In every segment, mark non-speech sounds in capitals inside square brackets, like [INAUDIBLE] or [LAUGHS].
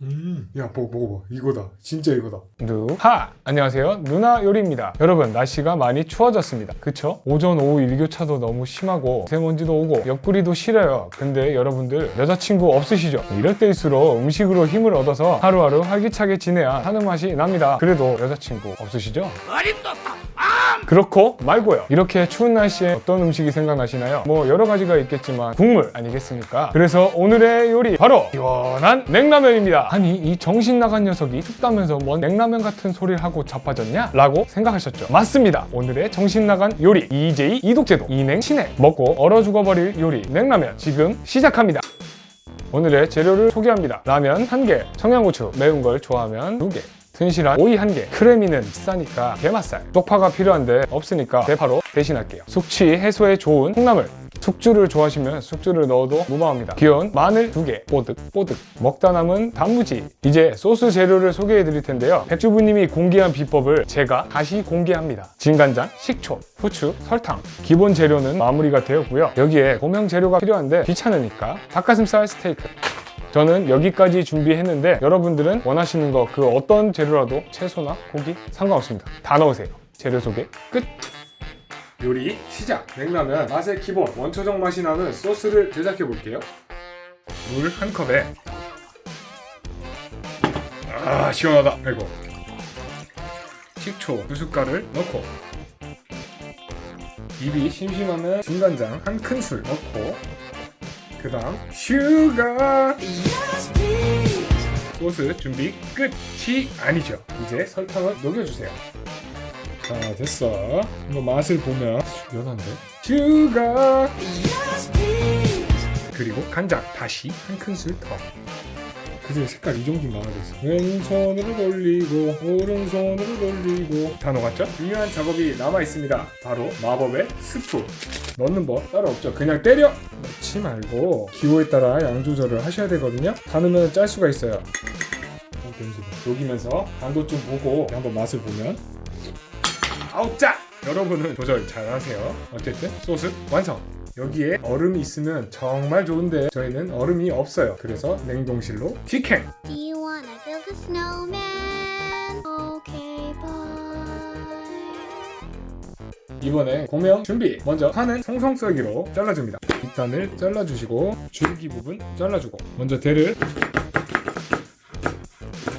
음, 야, 먹어, 먹어봐. 이거다. 진짜 이거다. 누하! 안녕하세요. 누나 요리입니다. 여러분, 날씨가 많이 추워졌습니다. 그쵸? 오전, 오후 일교차도 너무 심하고, 미세먼지도 오고, 옆구리도 시려요. 근데 여러분들, 여자친구 없으시죠? 이럴 때일수록 음식으로 힘을 얻어서 하루하루 활기차게 지내야 하는 맛이 납니다. 그래도 여자친구 없으시죠? 그렇고 말고요. 이렇게 추운 날씨에 어떤 음식이 생각나시나요? 뭐 여러 가지가 있겠지만 국물 아니겠습니까? 그래서 오늘의 요리 바로 시원한 냉라면입니다. 아니 이 정신 나간 녀석이 춥다면서 뭔 냉라면 같은 소리를 하고 자빠졌냐? 라고 생각하셨죠? 맞습니다. 오늘의 정신 나간 요리 EJ 이독제도 이냉 신행 먹고 얼어 죽어버릴 요리 냉라면 지금 시작합니다. 오늘의 재료를 소개합니다. 라면 1개, 청양고추, 매운 걸 좋아하면 2개, 튼실한 오이 1개, 크래미는 비싸니까 게맛살, 쪽파가 필요한데 없으니까 대파로 대신할게요. 숙취 해소에 좋은 콩나물, 숙주를 좋아하시면 숙주를 넣어도 무방합니다. 귀여운 마늘 2개, 뽀득 뽀득. 먹다 남은 단무지. 이제 소스 재료를 소개해 드릴 텐데요. 백주부님이 공개한 비법을 제가 다시 공개합니다. 진간장, 식초, 후추, 설탕. 기본 재료는 마무리가 되었고요. 여기에 고명 재료가 필요한데 귀찮으니까 닭가슴살 스테이크. 저는 여기까지 준비했는데 여러분들은 원하시는 거 그 어떤 재료라도 채소나 고기 상관없습니다. 다 넣으세요. 재료 소개 끝! 요리 시작! 냉라면 맛의 기본 원초적 맛이 나는 소스를 제작해 볼게요. 물 한 컵에 아 시원하다. 아이고 식초 두 숟갈을 넣고 입이 심심하면 진간장 한 큰술 넣고 그 다음 슈가. 소스 준비 끝이 아니죠. 이제 설탕을 녹여주세요. 자 됐어. 한번 맛을 보면 연한데? 슈가. 그리고 간장. 다시 한 큰술 더 그들 색깔 이 정도 나와야 됐어. 왼손으로 돌리고 오른손으로 돌리고. 다 녹았죠? 중요한 작업이 남아 있습니다. 바로 마법의 스프. 넣는 법 따로 없죠. 그냥 때려! 넣지 말고 기호에 따라 양 조절을 하셔야 되거든요. 다 넣으면 짤 수가 있어요. 어, 냄새 봐. 녹이면서 간도 좀 보고 한번 맛을 보면. 아우 짜! 여러분은 조절 잘 하세요. 어쨌든 소스 완성 여기에 얼음이 있으면 정말 좋은데 저희는 얼음이 없어요. 그래서 냉동실로 직행. Do you wanna build a snowman? Okay, bye. 이번에 고명 준비. 먼저 파는 송송 썰기로 잘라줍니다. 밑단을 잘라주시고 줄기 부분 잘라주고. 먼저 대를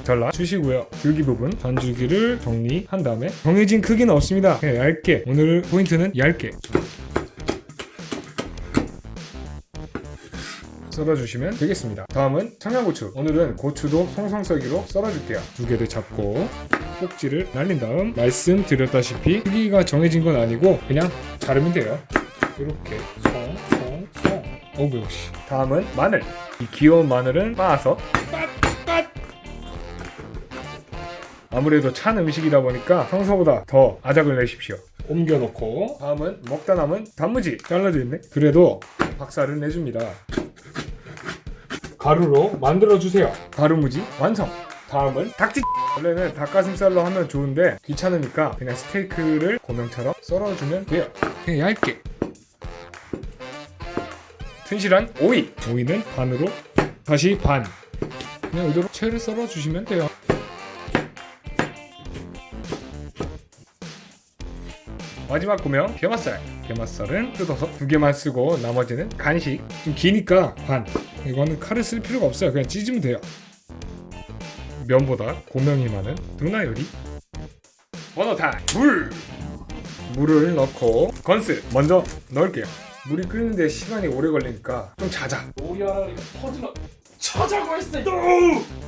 잘라 주시고요. 줄기 부분 반줄기를 정리한 다음에 정해진 크기는 없습니다. 그냥 얇게. 오늘 포인트는 얇게 썰어주시면 되겠습니다. 다음은 청양고추. 오늘은 고추도 송송썰기로 썰어줄게요. 두 개를 잡고 꼭지를 날린 다음 말씀드렸다시피 크기가 정해진 건 아니고 그냥 자르면 돼요. 이렇게 송송송. 어우 역시 다음은 마늘. 이 귀여운 마늘은 빻아서 아무래도 찬 음식이다 보니까 평소보다 더 아작을 내십시오. 옮겨놓고 다음은 먹다 남은 단무지 잘라져 있네. 그래도 박살을 내줍니다 가루로 만들어주세요. 가루무지 완성. 다음은 닭지 [LAUGHS] 원래는 닭가슴살로 하면 좋은데 귀찮으니까 그냥 스테이크를 고명처럼 썰어주면 돼요. 그냥 얇게. 튼실한 오이. 오이는 반으로 다시 반. 그냥 이대로 채를 썰어주시면 돼요 마지막 고명 게맛살. 게맛살은 뜯어서 두 개만 쓰고 나머지는 간식. 좀 기니까 반. 이거는 칼을 쓸 필요가 없어요. 그냥 찢으면 돼요. 면보다 고명이 많은 누나 요리 원어 타임 물! 물을 넣고 건스 먼저 넣을게요. 물이 끓는데 시간이 오래 걸리니까 좀 자자. 오야라니까 터지나. 쳐자고 했어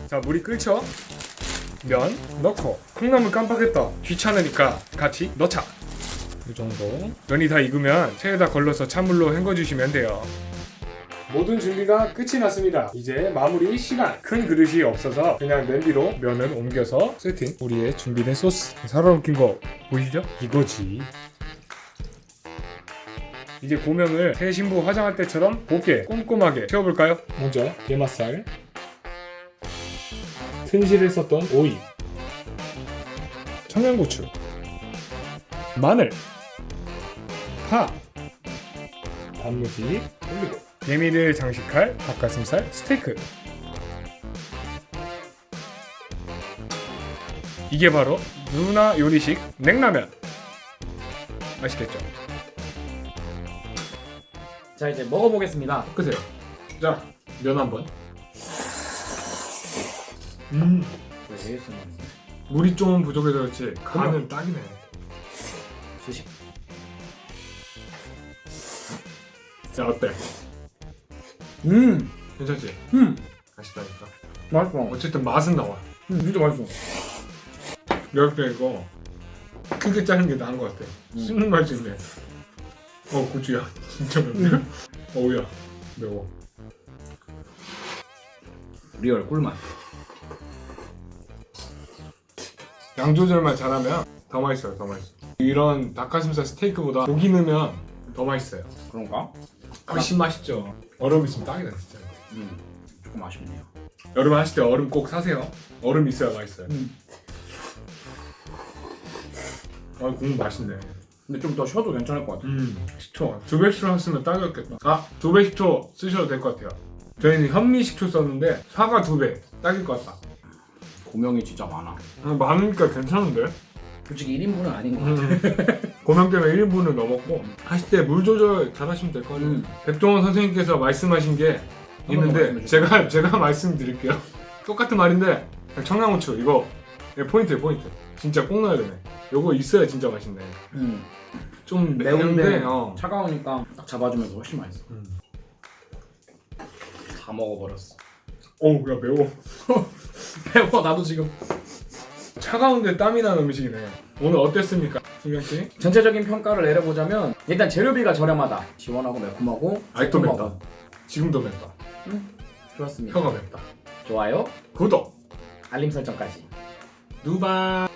자 물이 끓죠? 면 넣고. 콩나물 깜빡했다. 귀찮으니까 같이 넣자 이 정도. 면이 다 익으면 체에다 걸러서 찬물로 헹궈주시면 돼요. 모든 준비가 끝이 났습니다. 이제 마무리 시간. 큰 그릇이 없어서 그냥 냄비로 면을 옮겨서 세팅. 우리의 준비된 소스. 살아넘긴 거 보이시죠? 이거지. 이제 고명을 새 신부 화장할 때처럼 곱게 꼼꼼하게 채워볼까요? 먼저 게맛살. 튼실을 썼던 오이. 청양고추 마늘 파 단무지 올리고 개미를 장식할 닭가슴살 스테이크 이게 바로 누나 요리식 냉라면. 맛있겠죠? 자 이제 먹어보겠습니다. 끄세요. 자, 면 한번. 음, 왜 ASMR? 물이 좀 부족해서 그렇지 간은 딱이네. 시식. 자, 어때? 음, 괜찮지? 음, 맛있다니까. 맛있어. 어쨌든 맛은 나와. 음, 진짜 맛있어. 내가 때 이거 크게 자른 게 나은 것 같아. 씹는 맛이 있네. 어, 고추야. [LAUGHS] 진짜 맵네. 어우야, 매워. 리얼 꿀맛. 양 조절만 잘하면 더 맛있어요, 더 맛있어. 이런 닭가슴살 스테이크보다 고기 넣으면 더 맛있어요. 그런가? 훨씬 맛있죠. 얼음 있으면 딱이다, 진짜. 음, 조금 아쉽네요. 여러분 하실 때 얼음 꼭 사세요. 얼음 있어야 맛있어요. 음. 아, 국물 맛있네. 근데 좀 더 쉬어도 괜찮을 것 같아. 음, 식초. 두 배 식초 쓰면 딱이었겠다. 아, 두 배 식초 쓰셔도 될 것 같아요. 저희는 현미 식초 썼는데 사과 두 배 딱일 것 같다. 고명이 진짜 많아. 음, 많으니까 괜찮은데? 솔직히 1인분은 아닌 것 같아. 고명 때문에 1인분을 넘었고 하실 때 물 조절 잘 하시면 될 것 같아요. 음. 백종원 선생님께서 말씀하신 게 있는데 말씀해 주세요. 제가 제가 [LAUGHS] 말씀드릴게요. 똑같은 말인데 청양고추 이거 이거 포인트 포인트. 진짜 꼭 넣어야 되네. 요거 있어야 진짜 맛있네. 음, 좀 매운데 매운데 어. 차가우니까 딱 잡아주면서 훨씬 맛있어. 음. 다 먹어버렸어. 어우 야 매워. [LAUGHS] 배워 나도 지금. 차가운데 땀이 나는 음식이네. 오늘 어땠습니까, 승경 씨? 전체적인 평가를 내려보자면 일단 재료비가 저렴하다. 시원하고 매콤하고 아직도 맵다. 지금도 맵다. 좋았습니다. 혀가 맵다. 좋아요, 구독. 알림 설정까지. 누바.